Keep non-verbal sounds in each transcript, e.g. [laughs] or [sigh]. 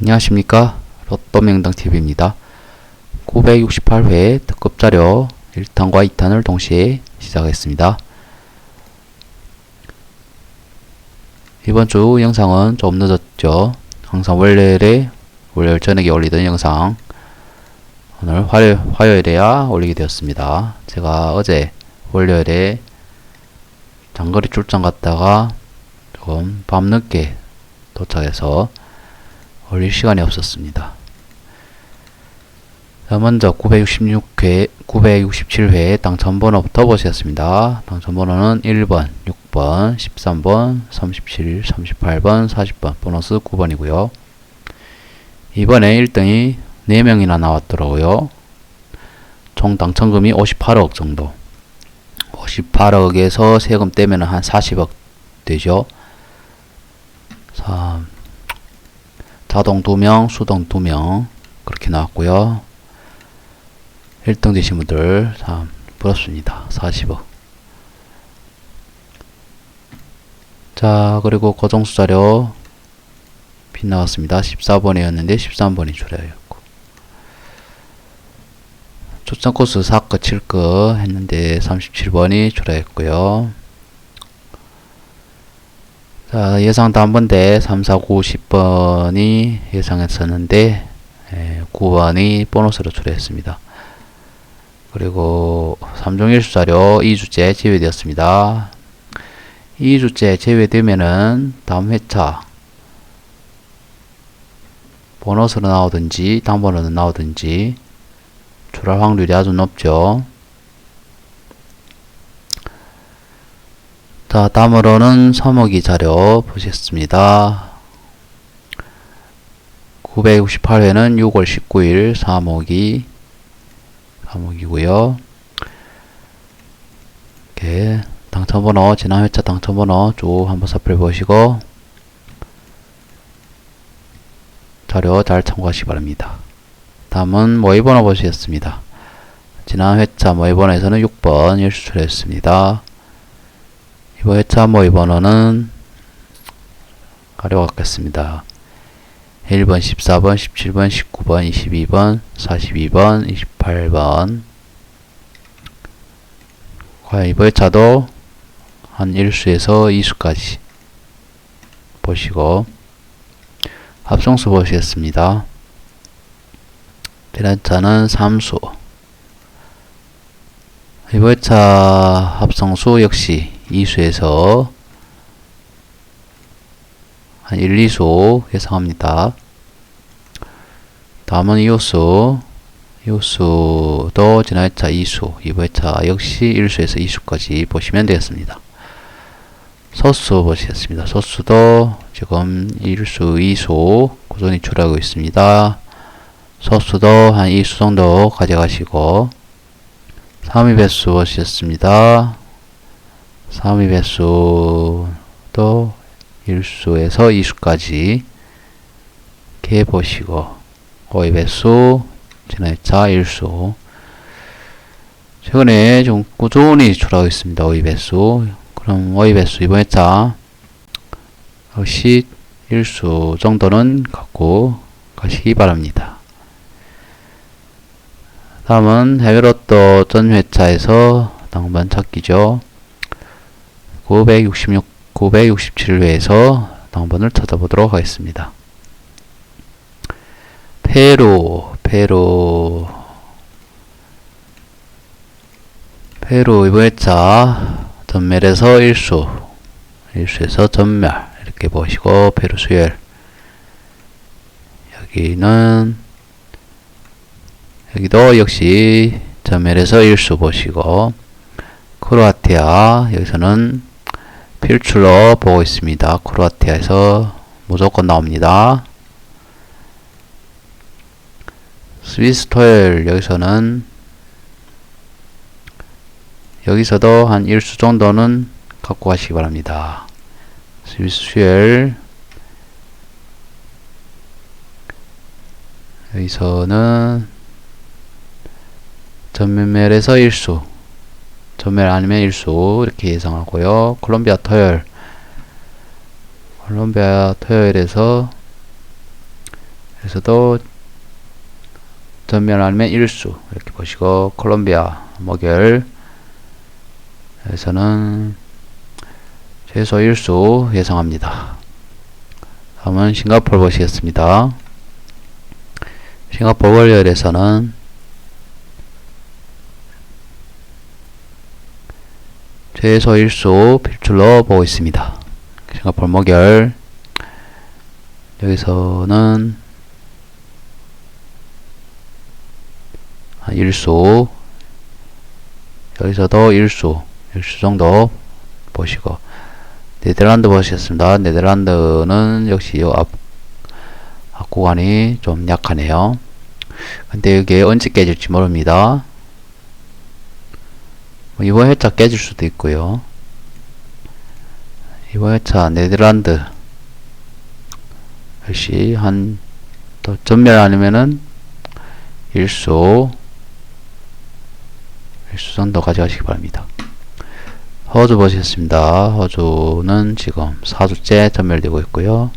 안녕하십니까? 로또명당TV입니다. 968회 특급자료 1탄과 2탄을 동시에 시작하겠습니다. 이번 주 영상은 좀 늦었죠? 항상 월요일에 월요일 저녁에 올리던 영상. 오늘 화요, 화요일에야 올리게 되었습니다. 제가 어제 월요일에 장거리 출장 갔다가 조금 밤늦게 도착해서 올릴 시간이 없었습니다. 자, 먼저 966회, 967회 당첨번호부터 보시겠습니다. 당첨번호는 1번, 6번, 13번, 37, 38번, 40번, 보너스 9번이고요. 이번에 1등이 4명이나 나왔더라고요. 총 당첨금이 58억 정도. 58억에서 세금 떼면 한 40억 되죠. 3, 자동 2명, 수동 2명 그렇게 나왔고요. 1등 되신 분들 참 부럽습니다. 40억. 자, 그리고 고정수 자료 빗나갔습니다. 14번이었는데 13번이 줄여였고 초점 코스 4거 7거 했는데 37번이 줄여였고요. 자, 예상 단번대 3, 4, 9, 10번이 예상했었는데 에, 9번이 보너스로 출했습니다. 그리고 3종 1수 자료 2주째 제외되었습니다. 2주째 제외되면은 다음 회차 보너스로 나오든지 단번으로 나오든지 출할 확률이 아주 높죠. 자, 다음으로는 서먹이 자료 보겠습니다. 968회는 6월 19일 사목이 사목이고요. 이렇게 당첨번호 지난 회차 당첨번호 쭉 한번 살펴보시고 자료 잘 참고하시기 바랍니다. 다음은 모의번호 보시겠습니다. 지난 회차 모의번호에서는 6번 일수출했습니다. 이번 회차 모의 번호는 가려갖겠습니다. 1번, 14번, 17번, 19번, 22번, 42번, 28번 과연 이번 회차도 한 1수에서 2수까지 보시고 합성수 보시겠습니다. 대란차는 3수 이번 회차 합성수 역시 2수에서 한 1, 2수 예상합니다. 다음은 이호수. 이호수도 지난 회차 2수, 이번 회차 역시 1수에서 2수까지 보시면 되겠습니다. 소수 보시겠습니다. 소수도 지금 1수, 2수 꾸준히 출하고 있습니다. 소수도 한 2수 정도 가져가시고 3위 배수 보시겠습니다. 3위 배수도 1수에서 2수까지 이렇게 보시고 5위 배수 지난 회차 1수 최근에 좀 꾸준히 출하고 있습니다. 5위 배수 그럼 5위 배수 이번 회차 역시 1수 정도는 갖고 가시기 바랍니다. 다음은 해외로또 전 회차에서 당번 찾기죠. 966, 967회에서 당번을 찾아보도록 하겠습니다. 페루, 페루, 페루 이번 회차 전멸에서 1수, 1수에서 전멸. 이렇게 보시고 페루 수열 여기는 여기도 역시 전멸에서 1수 보시고 크로아티아 여기서는 필출로 보고 있습니다. 크로아티아에서 무조건 나옵니다. 스위스 토요일 여기서는 여기서도 한 1수 정도는 갖고 가시기 바랍니다. 스위스 수요일 여기서는 전멸에서 1수 전멸 아니면 1수 이렇게 예상하고요. 콜롬비아 토요일 콜롬비아 토요일에서 여기서도 전면 아니면 일수 이렇게 보시고 콜롬비아 목요일 여기서는 최소 일수 예상합니다. 다음은 싱가포르 보시겠습니다. 싱가포르 월요일에서는 최소 일수 필출로 보고 있습니다. 싱가포르 목요일 여기서는 한 일수 여기서도 일수 일수 정도 보시고 네덜란드 보시겠습니다. 네덜란드는 역시 요 앞, 앞 구간이 좀 약하네요. 근데 이게 언제 깨질지 모릅니다. 뭐 이번 회차 깨질 수도 있고요. 이번 회차 네덜란드 역시 한 또 전멸 아니면은 일수 일수 정도 가져가시기 바랍니다. 호주 보시겠습니다. 호주는 지금 4주째 전멸되고 있고요.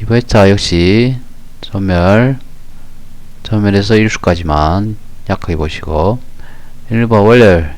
이번 회차 역시 전멸 전멸에서 1수까지만 약하게 보시고 1번 월요일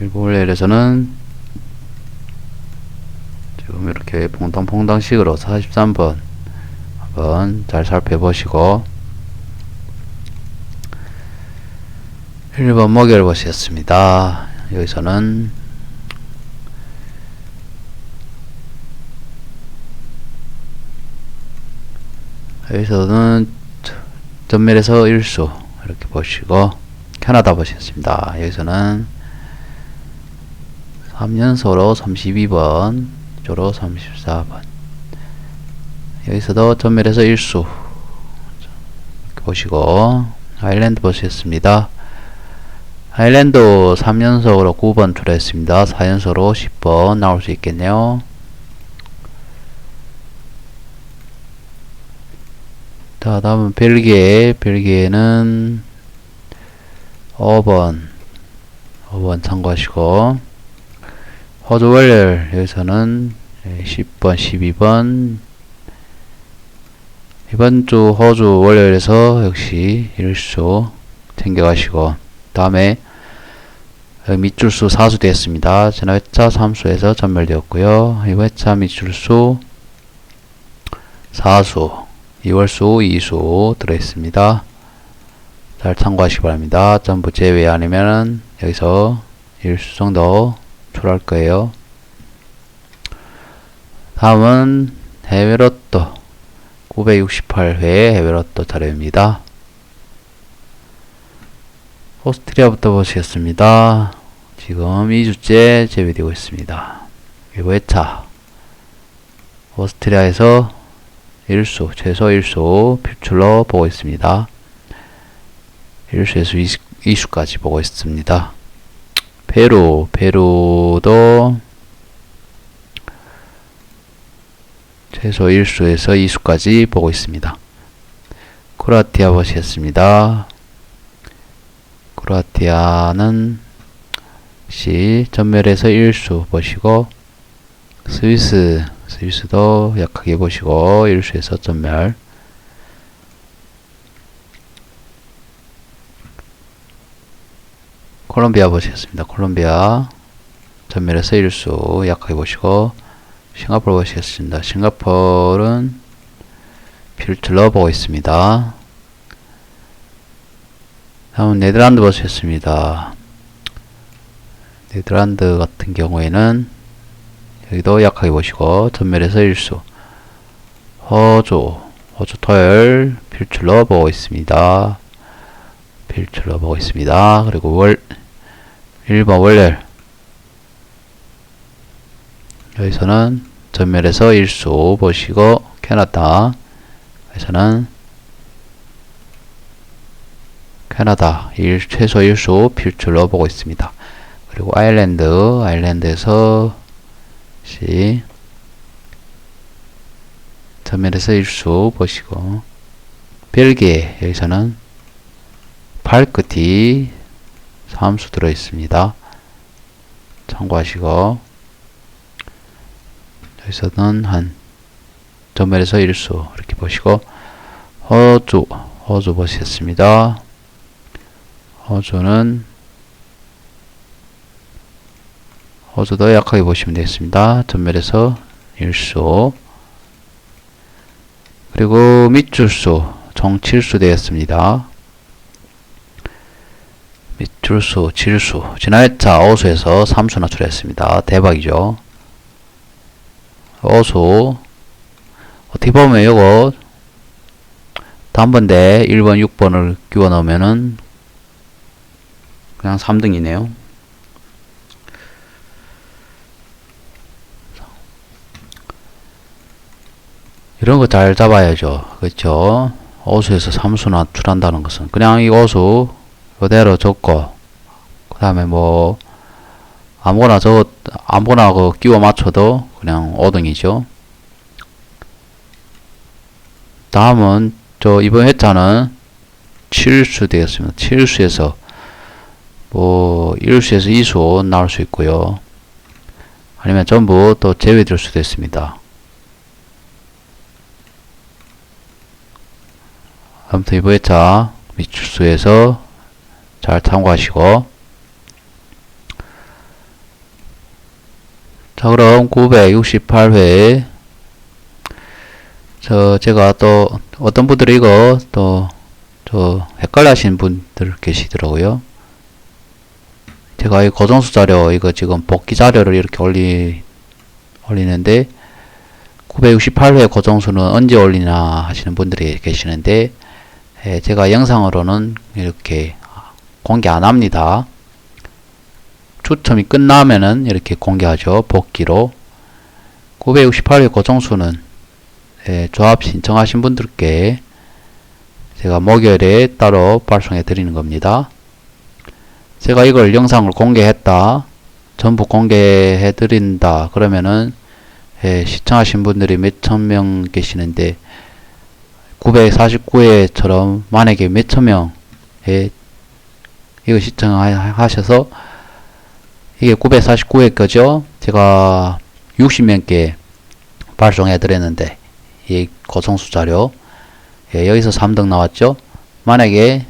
1번 월요일에서는 지금 이렇게 퐁당퐁당식으로 43번 한번 잘 살펴보시고 1번 목요일 보시겠습니다. 여기서는 여기서는 전멸에서 1수 이렇게 보시고 캐나다 보시겠습니다. 여기서는 3연소로 32번 조로 34번 여기서도 전멸에서 1수 이렇게 보시고 아일랜드 보시겠습니다. 아일랜드 3연속으로 9번 출했습니다. 4연속으로 10번 나올 수 있겠네요. 자, 다음은 벨기에. 벨기에는 5번. 5번 참고하시고. 월요일. 여기서는 10번, 12번. 이번 주 호주 월요일에서 역시 일수 챙겨가시고. 다음에 밑줄수 4수 되었습니다. 지난 회차 3수에서 전멸되었고요. 이번 회차 밑줄수 4수, 2월수 2수 들어있습니다. 잘 참고하시기 바랍니다. 전부 제외 아니면은 여기서 1수 정도 출할 거예요. 다음은 해외로또 968회 해외로또 자료입니다. 오스트리아부터 보시겠습니다. 지금 2주째 제외되고 있습니다. 이번 회차 오스트리아에서 1수, 최소 1수 필출로 보고 있습니다. 1수에서 2수, 까지 보고 있습니다. 페루, 페루도 최소 1수에서 2수까지 보고 있습니다. 크로아티아 보시겠습니다. 크로아티아는 시 전멸에서 1수 보시고 스위스 스위스도 약하게 보시고 1수에서 전멸 콜롬비아 보시겠습니다. 콜롬비아 전멸에서 1수 약하게 보시고 싱가포르 보시겠습니다. 싱가포르는 필틀러 보고 있습니다. 다음 네덜란드 보시겠습니다. 네덜란드 같은 경우에는 여기도 약하게 보시고 전멸에서 1수 호주 호주 토요일 필출로 보고 있습니다. 필출로 보고 있습니다. 그리고 월 1번 월요일 여기서는 전멸에서 1수 보시고 캐나다 여기서는 캐나다 일, 최소 1수 필출로 보고 있습니다. 그리고 아일랜드, 아일랜드에서 시 전면에서 1수 보시고 벨기에 여기서는 발끝이 3수 들어 있습니다. 참고하시고 여기서는 한 전멸에서 일수 이렇게 보시고 호주 호주 보시겠습니다. 호주는 호주도 약하게 보시면 되겠습니다. 전멸에서 일수 그리고 밑줄수 총 7수 되었습니다. 밑줄수, 질수 지난해차 어수에서 3수 나 출했습니다. 대박이죠. 어수 어떻게 보면 요거 단번대 1번, 6번을 끼워 넣으면은 그냥 3등이네요. 이런 거 잘 잡아야죠. 그렇죠? 어수에서 삼수나 출한다는 것은 그냥 이 어수 그대로 적고 그 다음에 뭐 아무거나 저 아무거나 그 끼워 맞춰도 그냥 5등이죠. 다음은 저 이번 회차는 7수 되겠습니다. 7수에서 뭐 1수에서 2수 나올 수 있고요. 아니면 전부 또 제외될 수도 있습니다. 아무튼 이번 회차 미출수에서 잘 참고하시고. 자 그럼 968회. 저 제가 또 어떤 분들이 이거 또 저 헷갈려 하시는 분들 계시더라고요. 제가 이 고정수 자료 이거 지금 복귀 자료를 이렇게 올리 올리는데 968회 고정수는 언제 올리나 하시는 분들이 계시는데 예, 제가 영상으로는 이렇게 공개 안 합니다. 추첨이 끝나면은 이렇게 공개하죠. 복귀로. 968회 고정수는 예, 조합 신청하신 분들께 제가 목요일에 따로 발송해 드리는 겁니다. 제가 이걸 영상을 공개했다. 전부 공개해 드린다. 그러면은 예, 시청하신 분들이 몇 천 명 계시는데 949회처럼 만약에 몇천 명에 이거 시청하셔서 이게 949회 거죠. 제가 60명께 발송해 드렸는데 이 고성수 자료 예, 여기서 3등 나왔죠. 만약에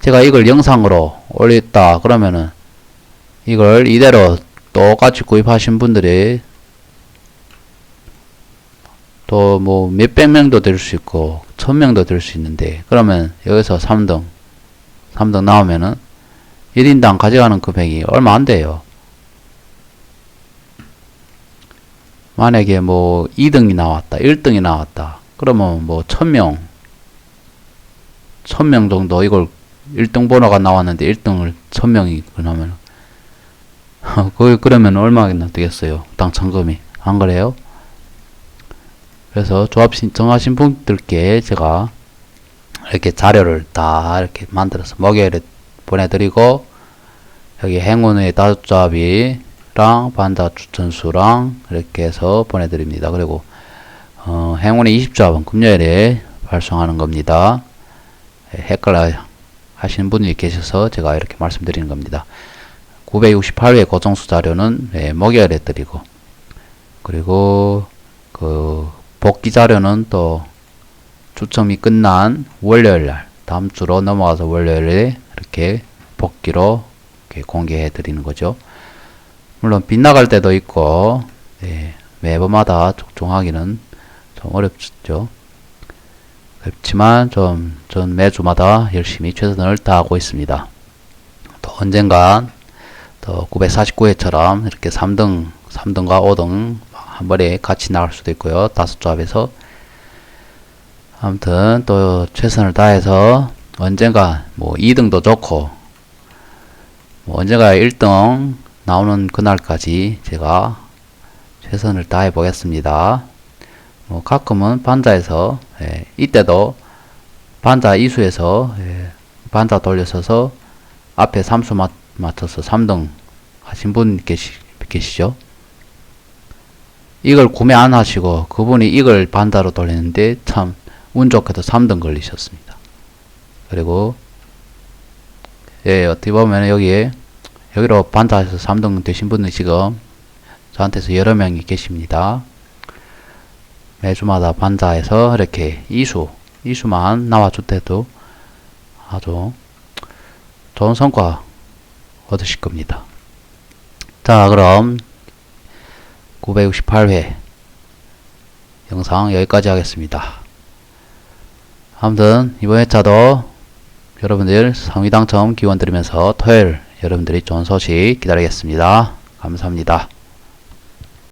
제가 이걸 영상으로 올렸다 그러면은 이걸 이대로 똑같이 구입하신 분들이 또 뭐 몇백 명도 될 수 있고 천 명도 될 수 있는데 그러면 여기서 3등 3등 나오면은 1인당 가져가는 금액이 얼마 안 돼요. 만약에 뭐 2등이 나왔다, 1등이 나왔다. 그러면 뭐 1000명, 1000명 정도 이걸 1등 번호가 나왔는데 1등을 1000명이 그러면 [laughs] 그 그러면 얼마나 되겠어요? 당첨금이. 안 그래요? 그래서 조합 신청하신 분들께 제가 이렇게 자료를 다 이렇게 만들어서 목요일에 보내드리고 여기 행운의 다섯 조합이랑 반자 추천수랑 이렇게 해서 보내드립니다. 그리고 어, 행운의 20조합은 금요일에 발송하는 겁니다. 예, 헷갈려 하시는 분이 계셔서 제가 이렇게 말씀드리는 겁니다. 968회 고정수 자료는 예, 목요일에 드리고 그리고 그 복귀 자료는 또 추첨이 끝난 월요일 날 다음 주로 넘어가서 월요일에 이렇게 복귀로 이렇게 공개해 드리는 거죠. 물론 빗나갈 때도 있고 네, 매번마다 적중하기는 좀 어렵죠. 그렇지만 좀 전 매주마다 열심히 최선을 다하고 있습니다. 또 언젠간 또 949회처럼 이렇게 3등, 3등과 5등 한 번에 같이 나갈 수도 있고요. 다섯 조합에서 아무튼 또 최선을 다해서 언젠가 뭐 2등도 좋고 뭐 언젠가 1등 나오는 그날까지 제가 최선을 다해 보겠습니다. 뭐 가끔은 반자에서 예, 이때도 반자 이수에서 예, 반자 돌려서서 앞에 3수 맞, 맞춰서 3등 하신 분 계시, 계시죠? 이걸 구매 안 하시고 그분이 이걸 반자로 돌리는데 참 운 좋게도 3등 걸리셨습니다. 그리고 예, 어떻게 보면 여기에 여기로 반자에서 3등 되신 분은 지금 저한테서 여러 명이 계십니다. 매주마다 반자에서 이렇게 이수, 이수만 나와줄 때도 아주 좋은 성과 얻으실 겁니다. 자, 그럼 968회 영상 여기까지 하겠습니다. 아무튼 이번 회차도 여러분들 상위 당첨 기원 드리면서 토요일 여러분들이 좋은 소식 기다리겠습니다. 감사합니다.